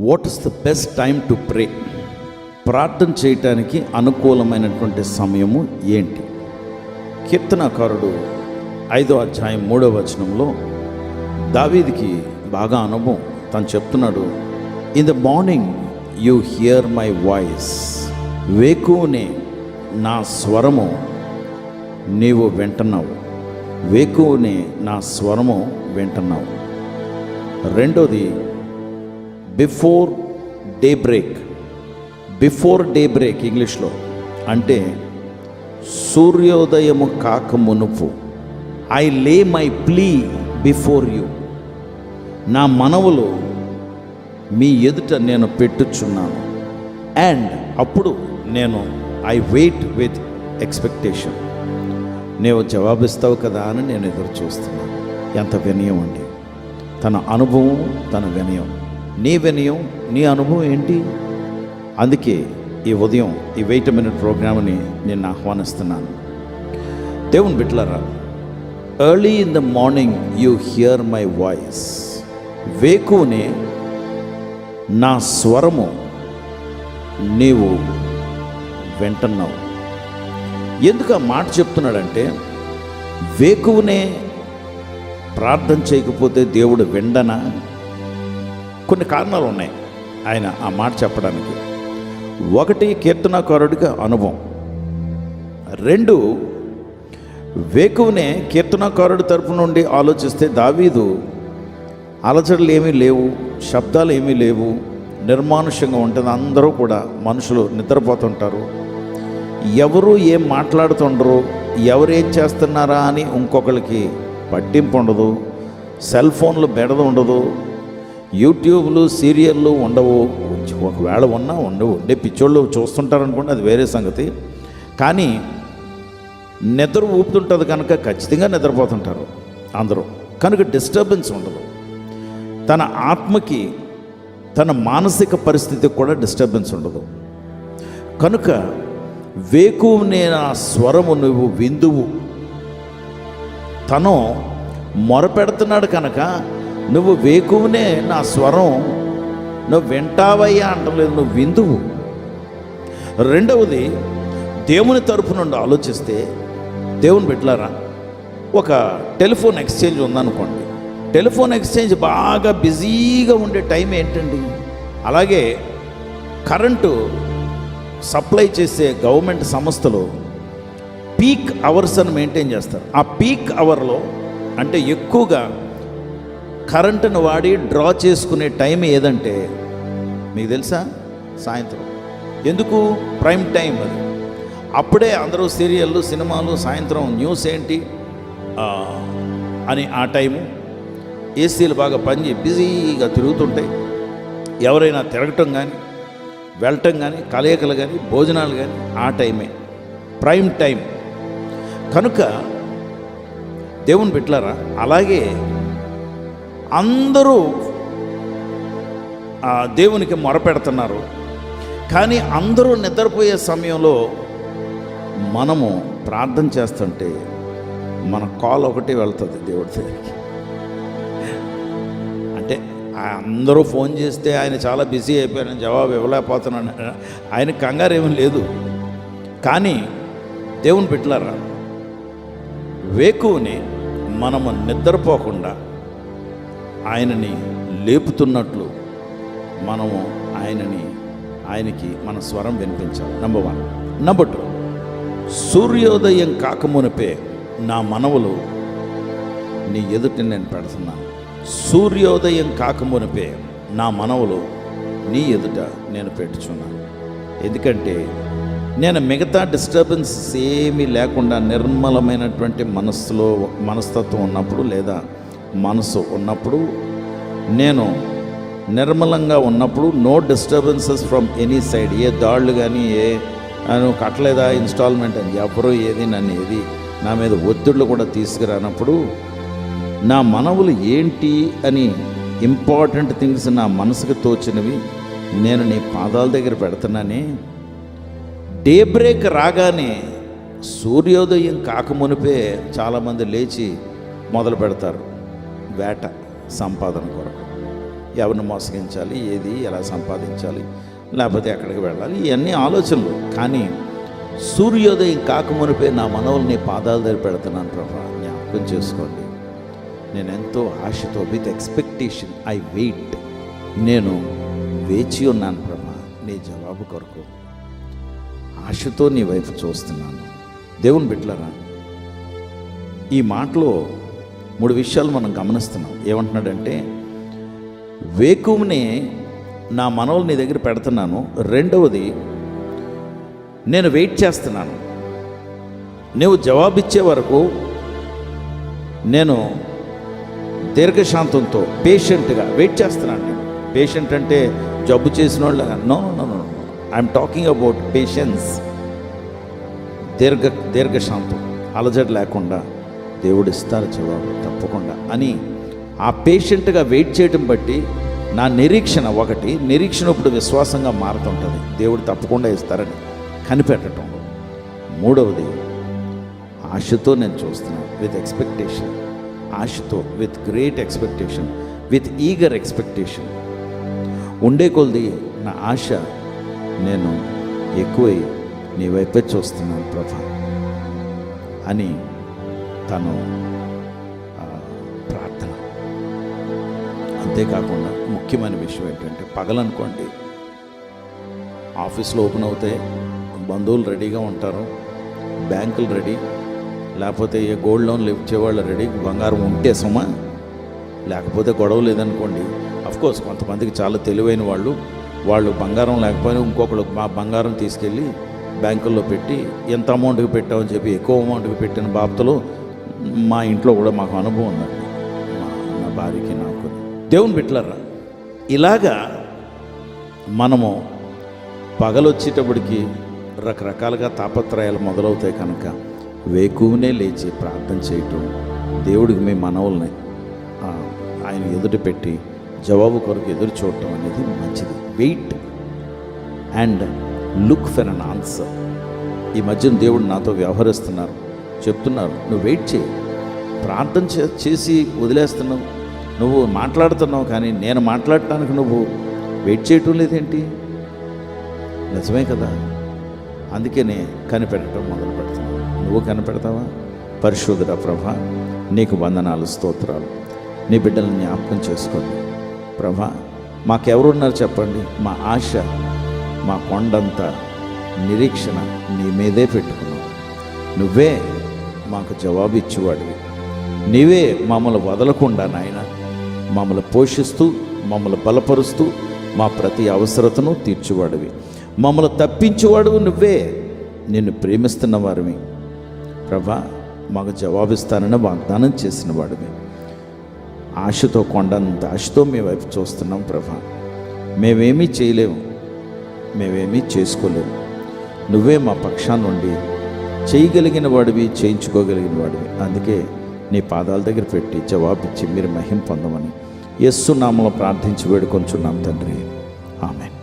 What is the best time to pray ప్రార్థన చేయటానికి అనుకూలమైనటువంటి సమయము ఏంటి? కీర్తనకారుడు ఐదో అధ్యాయం మూడో వచనంలో దావీదికి బాగా అనుభవం. తను చెప్తున్నాడు in the morning you hear my voice వేకునే నా స్వరము నీవు వింటున్నావు. వేకునే నా స్వరము వింటున్నావు. రెండోది before day break before day break ఇంగ్లీష్లో అంటే సూర్యోదయము కాక మునుపు ఐ లే మై ప్లీ బిఫోర్ యూ నా మనవులు మీ ఎదుట నేను పెట్టుచున్నాను అండ్ అప్పుడు నేను ఐ వెయిట్ విత్ ఎక్స్పెక్టేషన్ నీవు జవాబిస్తావు కదా అని నేను ఎదురు చూస్తున్నాను ఎంత వినయం అండి తన అనుభవం తన వినయం నీ వినయం నీ అనుభవం ఏంటి? అందుకే ఈ ఉదయం ఈ వెయిట్ మినిట్ ప్రోగ్రామ్ని నేను ఆహ్వానిస్తున్నాను. దేవుని బిట్లరా early in the morning you hear my voice. వేకునే నా స్వరము నీవు వింటున్నావు. ఎందుకు ఆ మాట చెప్తున్నాడంటే వేకువనే ప్రార్థన చేయకపోతే దేవుడు విండనా? కొన్ని కారణాలు ఉన్నాయి. ఆయన ఆ మాట చెప్పడానికి. ఒకటి కీర్తనాకారుడిగా అనుభవం. రెండు వేకువనే కీర్తనాకారుడి తరపు నుండి ఆలోచిస్తే దావీదు అలజడులు ఏమీ లేవు శబ్దాలు ఏమీ లేవు నిర్మానుష్యంగా ఉంటుంది. అందరూ కూడా మనుషులు నిద్రపోతుంటారు. ఎవరు ఏం మాట్లాడుతుండరు ఎవరు ఏం చేస్తున్నారా అని ఇంకొకరికి పట్టింపు ఉండదు సెల్ ఫోన్లు బెడద ఉండదు యూట్యూబ్లు సీరియళ్ళు ఉండవు. ఒకవేళ ఉన్నా ఉండవు. ఉండే పిచ్చోళ్ళు చూస్తుంటారనుకోండి అది వేరే సంగతి. కానీ నిద్ర ఊపుతుంటుంది కనుక ఖచ్చితంగా నిద్రపోతుంటారు అందరూ. కనుక డిస్టర్బెన్స్ ఉండదు. తన ఆత్మకి తన మానసిక పరిస్థితికి కూడా డిస్టర్బెన్స్ ఉండదు. కనుక వేకు నేను ఆ స్వరము నువ్వు విందువు. తను మొరపెడుతున్నాడు కనుక నువ్వు వేకువనే నా స్వరం. నువ్వు వింటావయ్యా అంటలేదు నువ్వు విందువు. రెండవది దేవుని తరపు నుండి ఆలోచిస్తే దేవుని బిడ్డలారా ఒక టెలిఫోన్ ఎక్స్చేంజ్ ఉందనుకోండి. టెలిఫోన్ ఎక్స్చేంజ్ బాగా బిజీగా ఉండే టైం ఏంటండి? అలాగే కరెంటు సప్లై చేసే గవర్నమెంట్ సంస్థలు పీక్ అవర్స్ అని మెయింటైన్ చేస్తారు. ఆ పీక్ అవర్లో అంటే ఎక్కువగా కరెంటును వాడి డ్రా చేసుకునే టైం ఏదంటే మీకు తెలుసా? సాయంత్రం. ఎందుకు? ప్రైమ్ టైం అది. అప్పుడే అందరూ సీరియళ్ళు సినిమాలు సాయంత్రం న్యూస్ ఏంటి? అని ఆ టైము. ఏసీలు బాగా పని బిజీగా తిరుగుతుంటాయి. ఎవరైనా తిరగటం కానీ వెళ్ళటం కానీ కలయికలు కానీ భోజనాలు కానీ ఆ టైమే. ప్రైమ్ టైం కనుక దేవుని పెట్టారా అలాగే అందరూ ఆ దేవునికి మొరపెడుతున్నారు. కానీ అందరూ నిద్రపోయే సమయంలో మనము ప్రార్థన చేస్తుంటే మన కాల్ ఒకటి వెళ్తుంది దేవుడి దగ్గరికి. అంటే అందరూ ఫోన్ చేస్తే ఆయన చాలా బిజీ అయిపోయాను జవాబు ఇవ్వలేకపోతున్నాను. ఆయన కంగారు ఏమీ లేదు. కానీ దేవుని బిడ్డలారా వేకువుని మనము నిద్రపోకుండా ఆయనని లేపుతున్నట్లు మనము ఆయనని ఆయనకి మన స్వరం వినిపించాలి. నంబర్ వన్ నంబర్ టూ సూర్యోదయం కాకమునిపే నా మనవులు నీ ఎదుట నేను పెడుతున్నాను సూర్యోదయం కాకమునిపే నా మనవులు నీ ఎదుట నేను పెట్టుచున్నాను ఎందుకంటే నేను మిగతా డిస్టర్బెన్సెస్ ఏమీ లేకుండా నిర్మలమైనటువంటి మనస్సులో మనస్తత్వం ఉన్నప్పుడు లేదా మనసు ఉన్నప్పుడు నేను నిర్మలంగా ఉన్నప్పుడు no disturbances from any side ఏ దాళ్ళు కానీ ఏ "ఆ, కట్టలేదా ఇన్స్టాల్మెంట్ అని ఎవరో ఏది నన్ను ఏది నా మీద ఒత్తిళ్ళు కూడా తీసుకురానప్పుడు నా మనవులు ఏంటి అని ఇంపార్టెంట్ థింగ్స్ నా మనసుకు తోచినవి నేను నీ పాదాల దగ్గర పెడుతున్నానే. డే బ్రేక్ రాగానే సూర్యోదయం కాకమునిపే చాలామంది లేచి మొదలు పెడతారు. వేట సంపాదన కొరకు. ఎవరిని మోసగించాలి ఏది ఎలా సంపాదించాలి లేకపోతే ఎక్కడికి వెళ్ళాలి ఇవన్నీ ఆలోచనలు. కానీ సూర్యోదయం కాకమునిపై నా మనవుల్ని పాదాల దగ్గర పెడుతున్నాను ప్రభా జ్ఞాపకం చేసుకోండి. నేను ఎంతో ఆశతో విత్ ఎక్స్పెక్టేషన్ ఐ వెయిట్ నేను వేచి ఉన్నాను ప్రభా నీ జవాబు కొరకు. ఆశతో నీ వైపు చూస్తున్నాను. దేవుని బిడ్డలరా ఈ మాటలో మూడు విషయాలు మనం గమనిస్తున్నాం. ఏమంటున్నాడంటే వేకుమ్ని నా మనవులు నీ దగ్గర పెడుతున్నాను. రెండవది నేను వెయిట్ చేస్తున్నాను. నువ్వు జవాబిచ్చే వరకు నేను దీర్ఘశాంతంతో పేషెంట్గా వెయిట్ చేస్తున్నాను నేను. పేషెంట్ అంటే జబ్బు చేసిన వాళ్ళు no no no. I'm talking about patience దీర్ఘ దీర్ఘశాంతం అలజడి లేకుండా దేవుడు ఇస్తారు జవాబు తప్పకుండా. అని ఆ పేషెంట్గా వెయిట్ చేయడం బట్టి నా నిరీక్షణ ఒకటి నిరీక్షణ ఇప్పుడు విశ్వాసంగా మారుతుంటుంది. దేవుడు తప్పకుండా ఇస్తారని కనిపెట్టడం మూడవది ఆశతో నేను చూస్తున్నాను విత్ ఎక్స్పెక్టేషన్ ఆశతో with great expectation with eager expectation ఉండే కొలది నా ఆశ నేను ఎక్కువై నీ వైపే చూస్తున్నాను ప్రభా అని తను ప్రార్థన. అంతేకాకుండా ముఖ్యమైన విషయం ఏంటంటే పగలనుకోండి ఆఫీసులో ఓపెన్ అవుతాయి బంధువులు రెడీగా ఉంటారు బ్యాంకులు రెడీ లేకపోతే ఏ గోల్డ్ లోన్లు ఇచ్చేవాళ్ళు రెడీ బంగారం ఉంటే సుమా లేకపోతే గొడవ లేదనుకోండి కోర్స్ కొంతమందికి చాలా తెలివైన వాళ్ళు వాళ్ళు బంగారం లేకపోయినా ఇంకొకళ్ళు మా బంగారం తీసుకెళ్ళి బ్యాంకుల్లో పెట్టి ఎంత అమౌంట్కి పెట్టామని చెప్పి ఎక్కువ అమౌంట్కి పెట్టిన బాబతలో మా ఇంట్లో కూడా మాకు అనుభవం ఉందండి నా భార్యకి నాకు. దేవుని బిట్లరా ఇలాగా మనము పగలొచ్చేటప్పటికి రకరకాలుగా తాపత్రయాలు మొదలవుతాయి కనుక వేకువనే లేచి ప్రార్థన చేయటం దేవుడికి మీ మనవుల్ని ఆయన ఎదుట పెట్టి జవాబు కొరకు ఎదురు చూడటం అనేది మంచిది. Wait and look for an answer ఈ మధ్యన దేవుడు నాతో వ్యవహరిస్తున్నారు. చెప్తున్నారు. నువ్వు వెయిట్ చేయి. ప్రార్థన చే- చేసి వదిలేస్తున్నావు. నువ్వు మాట్లాడుతున్నావు కానీ నేను మాట్లాడటానికి నువ్వు వెయిట్ చేయటం లేదేంటి? నిజమే కదా? అందుకనే కనిపెట్టడం మొదలు పెడతాను నువ్వు కనిపెడతావా? పరిశోధన ప్రభ నీకు వందనాలు స్తోత్రాలు. నీ బిడ్డలను జ్ఞాపకం చేసుకోండి. ప్రభ మాకెవరున్నారు చెప్పండి? మా ఆశ మా కొండంత నిరీక్షణ నీ మీదే పెట్టుకున్నావు నువ్వే మాకు జవాబు ఇచ్చేవాడివి. నీవే మమ్మల్ని వదలకుండా నాయన. మమ్మల్ని పోషిస్తూ మమ్మల్ని బలపరుస్తూ మా ప్రతి అవసరతను తీర్చేవాడివి. మమ్మల్ని తప్పించేవాడు నువ్వే. నిన్ను ప్రేమిస్తున్న వారివి. ప్రభా మాకు జవాబిస్తానని వాగ్దానం చేసిన వాడివి ఆశతో కొండంత ఆశతో మీ వైపు చూస్తున్నాం ప్రభా. మేమేమీ చేయలేము. మేమేమీ చేసుకోలేము. నువ్వే మా పక్షాన్ని నుండి చేయగలిగిన వాడివి చేయించుకోగలిగిన వాడివి. అందుకే నీ పాదాల దగ్గర పెట్టి జవాబిచ్చి మీరు మహిం పొందమని యస్సు నామలో ప్రార్థించి వేడుకొంచున్నాం తండ్రి. ఆమె